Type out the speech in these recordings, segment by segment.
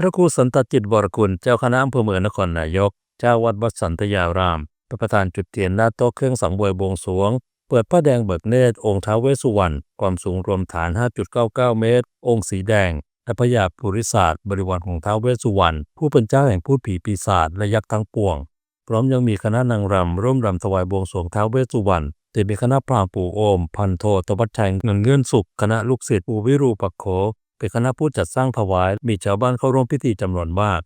พระครูสันตจิตวรกุลเจ้าคณะอำเภอเมืองนครนายก เจ้าวัดวัดสันตยารามเป็นประธานจุดเทียนหน้าโต๊ะเครื่องสังเวยบวงสวง เปิดผ้าแดงเบิกเนตร องค์ท้าวเวสุวรรณ ความสูงรวมฐาน 5.99 เมตร องค์สีแดง และพญาปุริศาสตร์บริวารของท้าวเวสุวรรณ ผู้เป็นเจ้าแห่งพูดผีปีศาจและยักษ์ทั้งปวง พร้อมยังมีคณะนางรำร่วมรำถวายบวงสวงท้าวเวสุวรรณแต่มีคณะพราหมณ์ปู่โอม พันโทตวัชชัยเงินเงื่อนสุข คณะลูกศิษย์ปู่วิรูปักโข เป็นคณะผู้จัดสร้างถวายมีชาวบ้านเข้าร่วมพิธีจำนวนมาก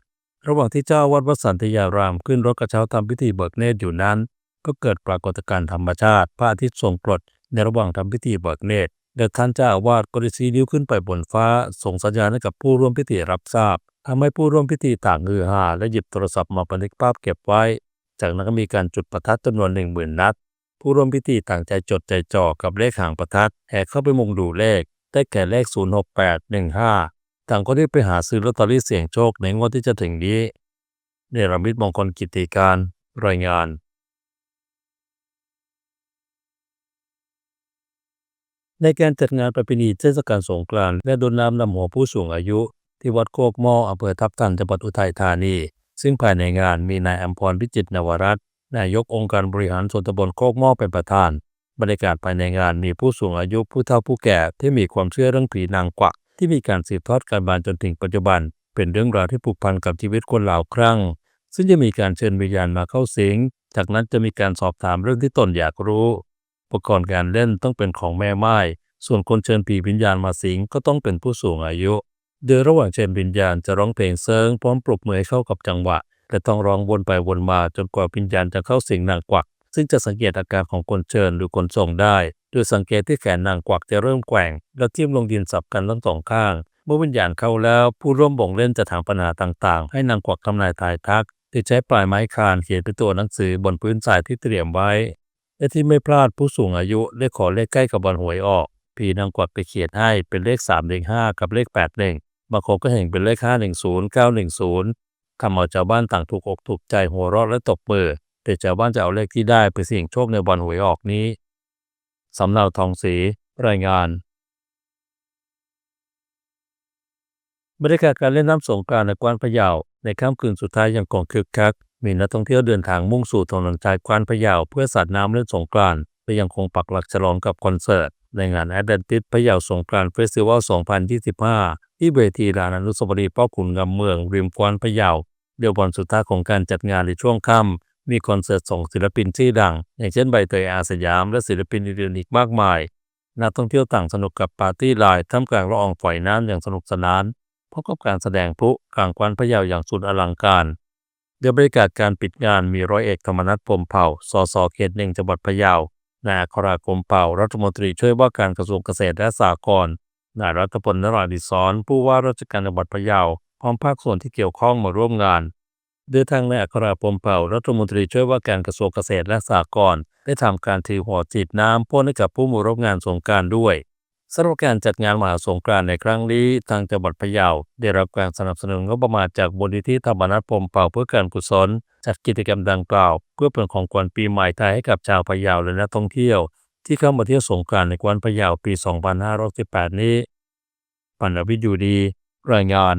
ระหว่างที่เจ้าวัดวัดสันตยารามขึ้นรถกระเช้าทำพิธีเบิกเนตรอยู่นั้น ก็เกิดปรากฏการณ์ธรรมชาติพระอาทิตย์ทรงกรดในระหว่างทำพิธีเบิกเนตรเด็ท่านเจ้าอาวาสก็ได้ชี้นิ้วขึ้นไปบนฟ้า ส่งสัญญาณให้กับผู้ร่วมพิธีรับทราบทำให้ผู้ร่วมพิธีต่างฮือฮาและหยิบโทรศัพท์มาบันทึกภาพเก็บไว้ จากนั้นก็มีการจุดประทัดจำนวนหนึ่งหมื่นนัด ผู้ร่วมพิธีต่างใจจดใจจ่อกับเลขหางประทัดแห่เข้าไปมุงดูเลข ได้แก่เลข 06815 ต่างก็ได้ไปหาซื้อลอตเตอรี่เสี่ยงโชคในงวดที่จะถึงนี้เนรมิตมงคลกิติการ รายงานในการจัดงานประเพณีเทศกาลสงกรานต์และดลน้ำนำหัวผู้สูงอายุ ที่วัดโคกหม้ออำเภอทับทันจังหวัดอุทัยธานี ซึ่งภายในงานมีนายอัมพรพิจิตรนวรัตน์นายกองค์การบริหารส่วนตำบลโคกหม้อเป็นประธาน บรรยากาศภายในงานมีผู้สูงอายุผู้เฒ่าผู้แก่ที่มีความเชื่อเรื่องผีนางกวัก ที่มีการสืบทอดกันมาจนถึงปัจจุบัน เป็นเรื่องราวที่ผูกพันกับชีวิตคนหลายครั้ง ซึ่งจะมีการเชิญวิญญาณมาเข้าสิง จากนั้นจะมีการสอบถามเรื่องที่ตนอยากรู้ อุปกรณ์การเล่นต้องเป็นของแม่ไม้ส่วนคนเชิญผีวิญญาณมาสิงก็ต้องเป็นผู้สูงอายุ โดยระหว่างเชิญวิญญาณจะร้องเพลงเซิงพร้อมปรบมือให้เข้ากับจังหวะ แต่ต้องร้องวนไปวนมาจนกว่าวิญญาณจะเข้าสิงนางกวัก ซึ่งจะสังเกตอาการของคนเชิญหรือคนส่งได้โดยสังเกตที่แขนนางกวักจะเริ่มแกว่ง และทิ่มลงดินสับกันทั้งสองข้าง เมื่อวิญญาณเข้าแล้วผู้ร่วมบ่งเล่นจะถามปัญหาต่างๆ ให้นางกวักทำนายทายทักโดยใช้ปลายไม้คานเขียนเป็นตัวหนังสือบนพื้นทรายที่เตรียมไว้และที่ไม่พลาดผู้สูงอายุได้ขอเลขใกล้กับวันหวยออกผีนางกวักไปเขียนให้เป็นเลข3เลข5กับเลข8 1บางคนก็เห็นเป็นเลข510 910ทำเอาชาวบ้านต่างถูกอกถูกใจหัวเราะและตบมือ แต่ชาวบ้านจะเอาเลขที่ได้ไปเสี่ยงโชคในวันหวยออกนี้ สำเนาทองศรีรายงานบรรยากาศการเล่นน้ำสงกรานต์ในกวานพะเยาในค่ำคืนสุดท้ายยังคงคึกคัก มีนักท่องเที่ยวเดินทางมุ่งสู่ถนนชายกวานพะเยาเพื่อสาดน้ำเล่นสงกรานต์และยังคงปักหลักฉลองกับคอนเสิร์ต ในงานแอดเดนติสพะเยาสงกรานต์เฟสติวัล 2025 ที่เวทีลานอนุสาวรีย์พ่อขุนงำเมืองริมกวานพะเยาเดียววันสุดท้ายของการจัดงานในช่วงค่ำ มีคอนเสิร์ตส่งศิลปินชื่อดัง อย่างเช่นใบเตยอาสยาม และศิลปินอื่นๆอีกมากมาย นักท่องเที่ยวต่างสนุกกับปาร์ตี้ไลน์ท่ามกลางละอองฝอยน้ำอย่างสนุกสนานพร้อมกับการแสดงพลุกลางกวานพะเยาอย่างสุดอลังการเดี๋ยวบรรยากาศการปิดงานมีร้อยเอกธรรมนัฐพรมเผ่า สสเขตหนึ่งจังหวัดพะเยา นายคราคมเผ่า รัฐมนตรีช่วยว่าการกระทรวงเกษตรและสหกรณ์นายรัฐพลนราธิศรผู้ว่าราชการจังหวัดพะเยาพร้อมภาคส่วนที่เกี่ยวข้องมาร่วมงาน โดยทางนายอัคราพรมเผ่ารัฐมนตรีช่วยว่าการกระทรวงเกษตรและสหกรณ์ได้ทำการถือหัวจีดน้ำพ่นให้กับผู้มาร่วมงานสงกานต์ด้วยสำหรับการจัดงานมหาสงกานต์ในครั้งนี้ ทางจังหวัดพะเยาได้รับการสนับสนุนงบประมาณจากมูลนิธิธรรมนัฐพรมเผ่าเพื่อการกุศลจัดกิจกรรมดังกล่าว เพื่อเป็นของขวัญปีใหม่ไทยให้กับชาวพะเยาและนักท่องเที่ยว ที่เข้ามาเที่ยวสงกานต์ในกวนพะเยาปี 2518 นี้ปัณวิทย์อยู่ดี รายงาน